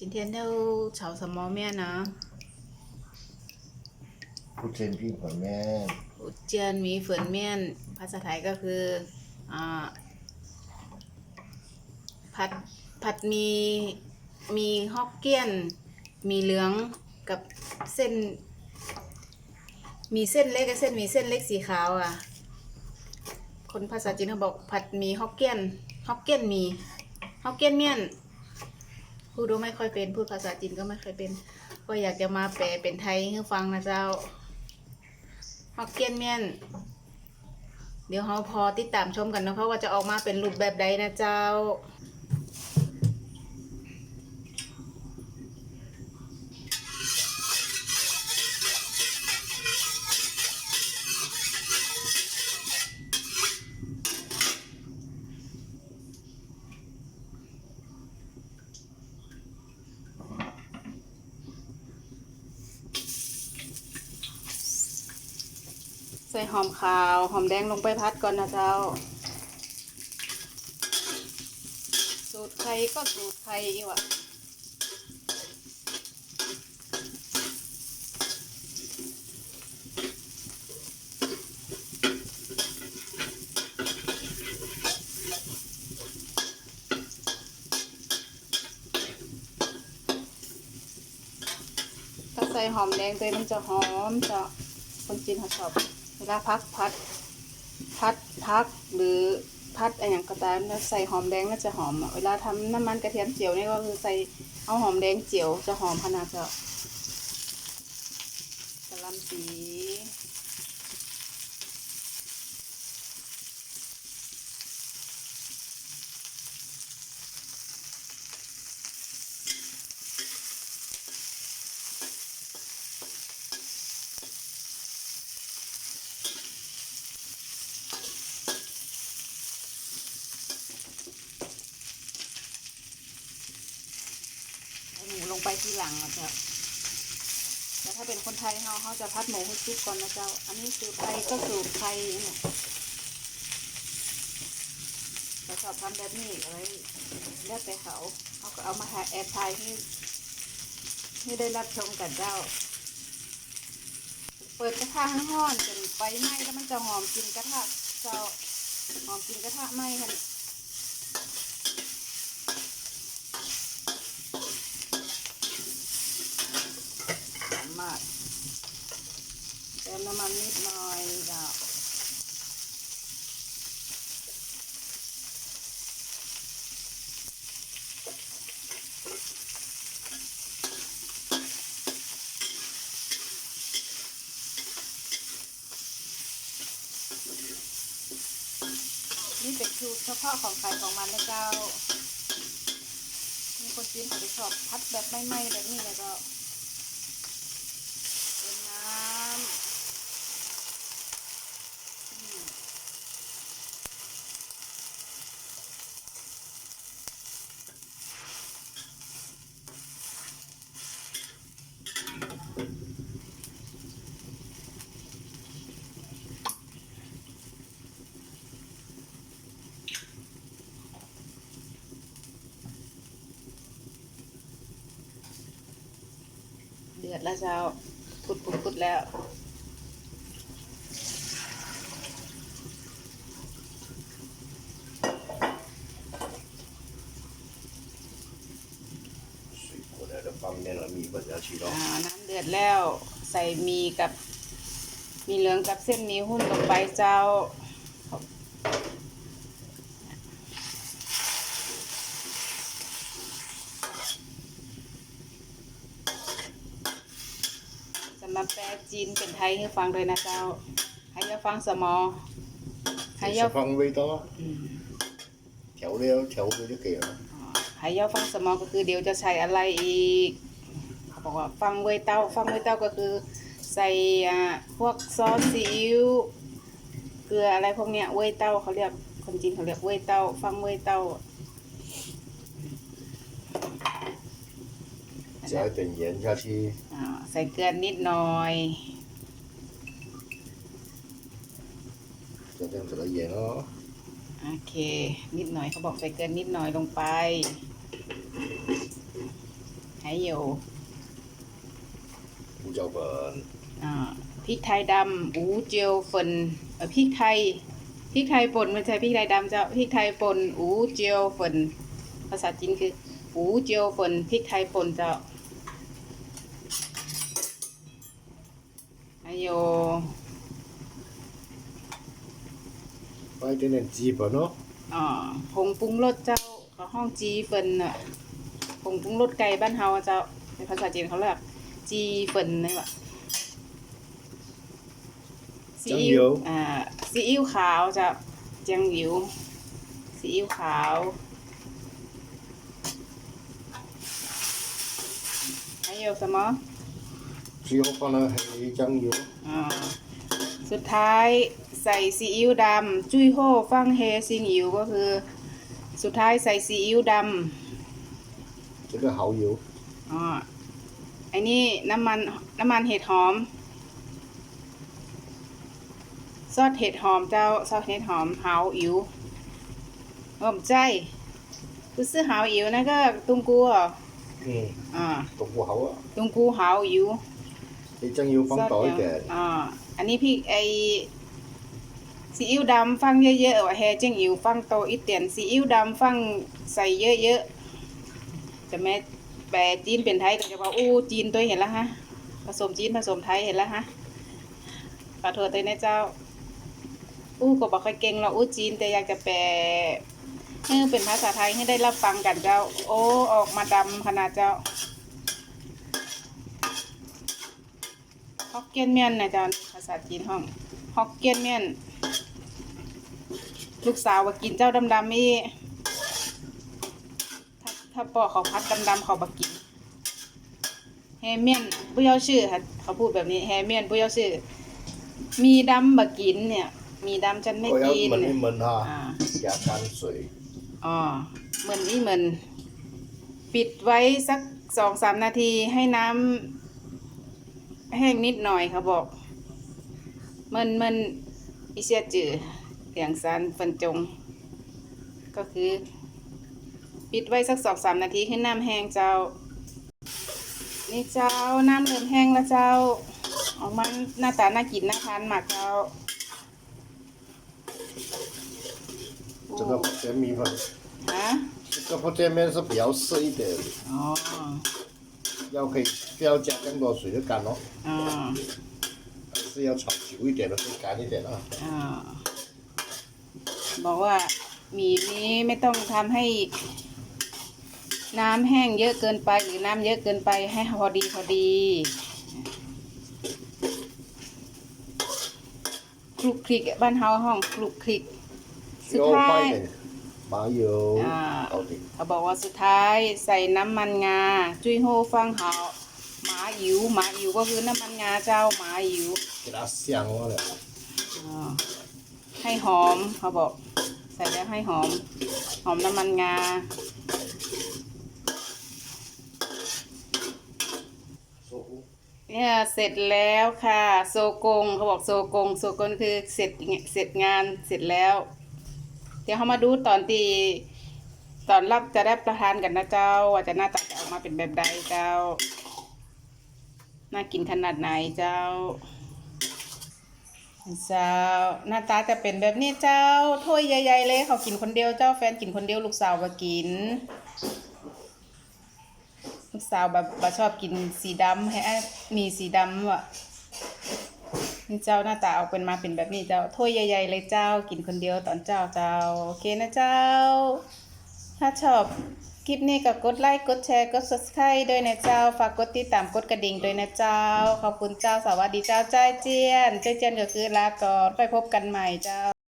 今天要炒什么面呢？ พูดเซนพี่ก่อนแม่ อุเจียนหมีฝืนเมี่ยน ภาษาไทยก็คืออ่าผัดผัดมีมีฮอกเกี้ยน มีเหลืองกับเส้น มีเส้นเล็กกับเส้นหมีเส้นเล็กสีขาวอ่ะ คนภาษาจีนเขาบอกผัดหมีฮอกเกี้ยนฮอกเกี้ยนหมีฮอกเกี้ยนเมี่ยน พูดก็ไม่ค่อยเป็น พูดภาษาจีนก็ไม่ค่อยเป็น ก็อยากจะมาแปลเป็นไทยให้ฟังนะเจ้าฮอกเกี้ยนเมียน เดี๋ยวเราพอติดตามชมกันนะเพราะว่าจะออกมาเป็นรูปแบบใดนะเจ้า ใส่หอมขาว หอมแดงลงไปพัดก่อนนะเจ้า สูตรใครก็สูตรใครอีกวะถ้าใส่หอมแดงไปมันจะหอมจะคนจีนเขาชอบ เวลาพักพัดพัดพักหรือพัดอะไรอย่างก็ตามแล้วใส่หอมแดงก็จะหอมเวลาทำน้ำมันกระเทียมเจียวนี่ก็คือใส่เอาหอมแดงเจียวจะหอมขนาดเจ้ากระลำปีเอาหมูลงไปที หลังนะเจ้าแต่ถ้าเป็นคนไทยเขาเขาจะพัดหมูให้ซุกก่อนนะเจ้า อันนี้สูตรไทยก็สูตรไทยเนี่ยเขาชอบทำแบบนี้อะไรแล้วแต่เขาเขาก็เอามาหาแอบถ่ายให้ให้ได้รับชมกันเจ้า เปิดกระทะห้ห้อนจนไฟไหม้แล้วมันจะหอมกินกระทะเจ้าหอมกินกระทะไหม้ค่ะ หอมมากเติมน้ำมันนิดหน่อยจ้ะนี่เป็นสูตรเฉพาะของใครของมันนะเจ้า มีคนจีนเขาไปชอบพัดแบบไม่ไม้แบบนี้แล้วก็ ดือดแล้วเจ้าพุดพุดพุดแล้วความเนี่ยเรามีบะเดี๋ยวชีร้องน้ำเดือดแล้ว ใส่มีกับ มีเหลืองกับเส้นมีหุ้นลงไปเจ้า จีนเป็นไทยให้ฟังเลยนะเจ้าใครจะฟังสมอใคร Thì จะ sẽ phong với to อืม cháu đeo cháu với cái kiểu ใครจะฟังสมอก็คือเดี๋ยวจะใส่อะไรอีกาบอกว่าฟังเวยเต้าฟังเวยเต้าก็คือ ใส่อ่พวกซอสซีอิ๊วเกลืออะไรพวกเนี้ยเวยเต้าเขาเรียกคนจีนเขาเรียกเวยเต้า ฟังเวยเต้า เดี๋ยวเยีนเข้าที่ใส่เกลือนิดหน่อย จะเริ่มส่ละเอียดเนาะโอเค นิดหน่อยเขาบอกใส่เกลือนิดหน่อยลงไป ให้อยู่กูจะเอาเบิร์นอ่าพริกไทยดำอูเจียวฝนเอ่อพริกไทยพริกไทยป่นมันใช้พริกไทยดำเจ้าพริกไทยป่นอูเจียวฝนภาษาจีนคืออูเจียวฝนพริกไทยป่นเจ้า 还有放一点点鸡粉哦。 อ่าผงปรุงรสเจ้าเขาห้องจีเฟินอ่ะผงปรุงรสไก่บ้านเฮาอะเจ้าในภาษาจีนเขาเรียกจีเฟินนี่แหละซีอิ๊วอ่าซีอิ๊วขาวเจ้าเจียงหยิวซีอิ๊วขาว还有什么 เจียวก็เลยให้จังอยู่อสุดท้ายใส่ซีอิ๊วดำจุ้ยโฮฟังเฮซิงอยู่ก็คือ สุดท้ายใส่ซีอิ๊วดจะได้เหาอยู่อ๋อไอ้นี่น้ำมันน้ำมันเห็ดหอม ซอสเห็ดหอมเจ้าซอสเห็ดหอมเฮาอิ๋วหอมใจกูซื้อเฮาอิ๋วนะก็ตุงกูอะอืมอ่าตรงหัวเขาอะ ตุ้งกูเฮาอิ๋ว นนี้พี่ไอซีอิ๊วดำฟังเยอะๆว่าแฮเจียงอิ๋วฟังโตอีเตียนซีอิ๊วดำฟังใส่เยอะๆจะแม่แปลจีนเป็นไทยก็จะว่าอู้จีนตัวเห็นแล้วฮะผสมจีนผสมไทยเห็นแล้วฮะขอโทษด้วยนะเจ้า อู้ก็บอกค่อยเก่งเราอู้จีนแต่อยากจะแปลให้เป็นภาษาไทยให้ได้รับฟังกันเจ้า โอ้ออกมาดำขนาดเจ้า ฮอกเกี้ยนเมียนนะเจ้าภาษาจีนห้องฮอกเกี้ยนเมียน ลูกสาวว่ากินเจ้าดำๆนี่ถ้าถ้าปอเขาพัดดำๆเขาบักกิน แฮเมียน不要ชื่อค่ะเขาพูดแบบนี้แฮเมียน不要ชื่อ มีดำบักกินเนี่ย มีดำฉันไม่ 我要 กิน 焖 เนี่ย 一焖 อ่า 哈，加淡水， อ๋อเหมือนนี่เหมือน ปิดไว้สักสองสามนาทีให้น้ำ แห้งนิดหน่อยเขาบอก มันมันอิเซียจือเสียงซันฟันจง ก็คือ ปิดไว้สักสองสามนาทีให้น้ำแห้งเจ้า นี่เจ้าน้ำเริ่มแห้งแล้วเจ้า ออกมาหน้าตาน่ากินน่าทานมากเจ้า 这个泡煎米粉， ฮะ 这个泡煎面是比较涩一点， อ๋อ 要可以 不要加更多水就干哦， อ๋อ 是要炒久一点的会干一点啊。 อ่าบอกว่าหมี่นี้ไม่ต้องทำให้ น้ำแห้งเยอะเกินไป หรือน้ำเยอะเกินไปให้พอดีพอดีคลุกคลิกบ้านเฮาห้องคลุกคลิก สุด 要 ท้าย 放一点麻油啊到底。 เขาบอกว่าสุดท้ายใส่น้ำมันงา จุ้ยโฮฟังเฮาหมา อิ๋วหมาอิ๋วก็คือน้ำมันงาเจ้าหมาอิ๋ว Gracias, amor. ให้หอมเขาบอก ใส่แล้วให้หอม หอมน้ำมันงา เนี่ยเสร็จแล้วค่ะ โซกงเขาบอกโซกงโซกงคือเสร็จเสร็จงานเสร็จแล้ว เดี๋ยวเขามาดูตอนตีตอนรับจะได้ประทานกันนะเจ้าว่าจะหน้าตาจะออกมาเป็นแบบใดเจ้า น่ากินขนาดไหนเจ้า เจ้าหน้าตาจะเป็นแบบนี้เจ้าถ้วยใหญ่ๆเลย เขากินคนเดียวเจ้าแฟนกินคนเดียวลูกสาวมากิน ลูกสาวแบบชอบกินสีดำให้มีสีดำว่ะนี่เจ้าหน้าตาออกเป็นมาเป็นแบบนี้เจ้าถ้วยใหญ่ๆเลยเจ้ากินคนเดียวตอนเจ้าเจ้าโอเคนะเจ้า ถ้าชอบ คลิปนี้ก็กดไลค์ กดแชร์ กด subscribe ด้วยนะเจ้า ฝากกดติดตาม กดกระดิ่งด้วยนะเจ้า ขอบคุณเจ้า สวัสดีเจ้าใจายเจียนใจายเจียนก็คือลาก่อนไปพบกันใหม่เจ้า